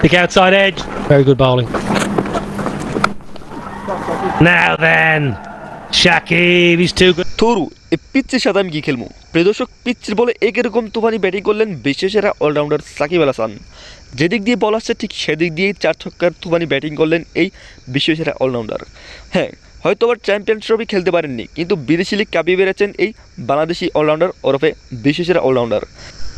Pick outside edge. Very good bowling. Now then, Shakib, he's too good. থরু এই পিচ্ছির সাথে আমি কি খেলব প্রিয়দর্শক পিচ্ছির বলে এরকম তুফানি ব্যাটিং করলেন বিশ্বসেরা অলরাউন্ডার সাকিব আল হাসান যেদিক দিয়ে বল আসছে ঠিক সেদিক দিয়েই চার ছক্কার তুফানি ব্যাটিং করলেন এই বিশ্বসেরা অলরাউন্ডার হ্যাঁ হয়তো আবার চ্যাম্পিয়ন্স ট্রফি খেলতে পারেননি কিন্তু বিদেশি লিগ কাঁপিয়ে বেড়েছেন এই বাংলাদেশি অলরাউন্ডার ওরফে বিশ্বসেরা অলরাউন্ডার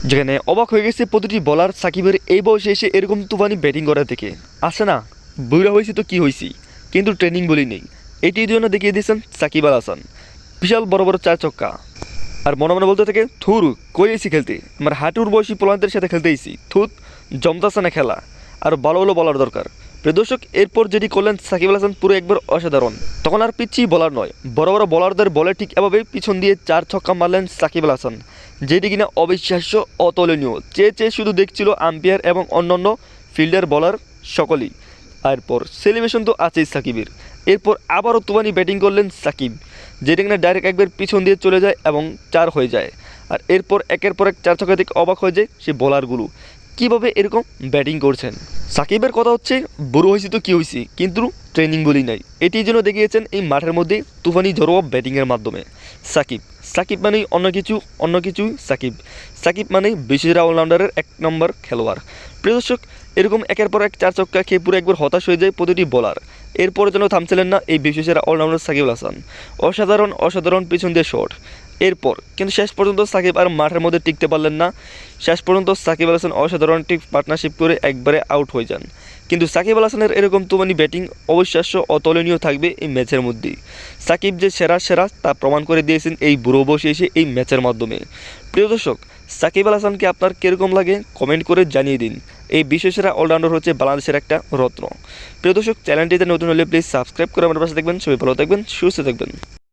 যেখানে অবাক হয়ে গেছে প্রতিটি বলার সাকিবের এই বয়সে এসে এরকম তুফানি ব্যাটিং করা থেকে আসে না বুড়া হয়েছি তো কি হয়েছি? কিন্তু ট্রেনিং বলি নেই। এটি জন্য দেখিয়ে দিয়েছেন সাকিব আল হাসান। বিশাল বড় বড় চার চক্কা আর মনে মনে বলতে থাকে, থুর এসি খেলতে? আমার হাঁটুর বয়সী পোলানদের সাথে খেলতে এসি থুত, জমতাছে না খেলা। আর ভালো ভালো বলার দরকার। প্রদর্শক এরপর যেটি করলেন সাকিব আল হাসান পুরো একবার অসাধারণ, তখন আর পিচ্ছি বলার নয়, বড় বড় বলারদের বলে ঠিক এভাবেই পিছন দিয়ে চার ছক্কা মারলেন সাকিব আল হাসান, যেটি কিনা অবিশ্বাস্য, অতুলনীয়। চেয়ে চেয়ে শুধু দেখছিল আম্পায়ার এবং অন্যান্য ফিল্ডার বলার সকলেই। এরপর সেলিব্রেশন তো আছেই সাকিবের। এরপর আবারও তুমানি ব্যাটিং করলেন সাকিব, যেটি কিনা ডাইরেক্ট একবার পিছন দিয়ে চলে যায় এবং চার হয়ে যায়। আর এরপর একের পর এক চার ছক্কা থেকে অবাক হয়ে যায় সে বলারগুলো কীভাবে এরকম ব্যাটিং করছেন? সাকিবের কথা হচ্ছে, বুড়ো হয়েছি তো কী হয়েছি? কিন্তু ট্রেনিং বলি নাই। এটি যেন দেখিয়েছেন এই মাঠের মধ্যে তুফানি জড়োয়া ব্যাটিংয়ের মাধ্যমে। সাকিব সাকিব মানেই অন্য কিছু অন্য কিছু সাকিব। সাকিব মানেই বিশেষ অলরাউন্ডারের এক নম্বর খেলোয়াড়। প্রিয় দর্শক, এরকম একের পর এক চার চক্কা খেয়ে পুরো একবার হতাশ হয়ে যায় প্রতিটি বলার এরপরে যেন থামছিলেন না এই বিশেষের অলরাউন্ডার সাকিব হাসান। অসাধারণ অসাধারণ পিছন দিয়ে শট এরপর, কিন্তু শেষ পর্যন্ত সাকিব আর মাঠের মধ্যে টিকতে পারলেন না। শেষ পর্যন্ত সাকিব আল হাসান অসাধারণ একটি পার্টনারশিপ করে একবারে আউট হয়ে যান। কিন্তু সাকিব আল হাসানের এরকম তুমানি ব্যাটিং অবিশ্বাস্য, অতুলনীয় থাকবে এই ম্যাচের মধ্যেই। সাকিব যে সেরা সেরা, তা প্রমাণ করে দিয়েছেন এই বুড়ো বসে এসে এই ম্যাচের মাধ্যমে। প্রিয় দর্শক, সাকিব আল হাসানকে আপনার কীরকম লাগে কমেন্ট করে জানিয়ে দিন। এই বিশ্বসেরা অলরাউন্ডার হচ্ছে বাংলাদেশের একটা রত্ন। প্রিয় দর্শক, চ্যানেলটিতে নতুন হলে প্লিজ সাবস্ক্রাইব করে আমার পাশে দেখবেন সবাই ভালো থাকবেন, সুস্থ থাকবেন।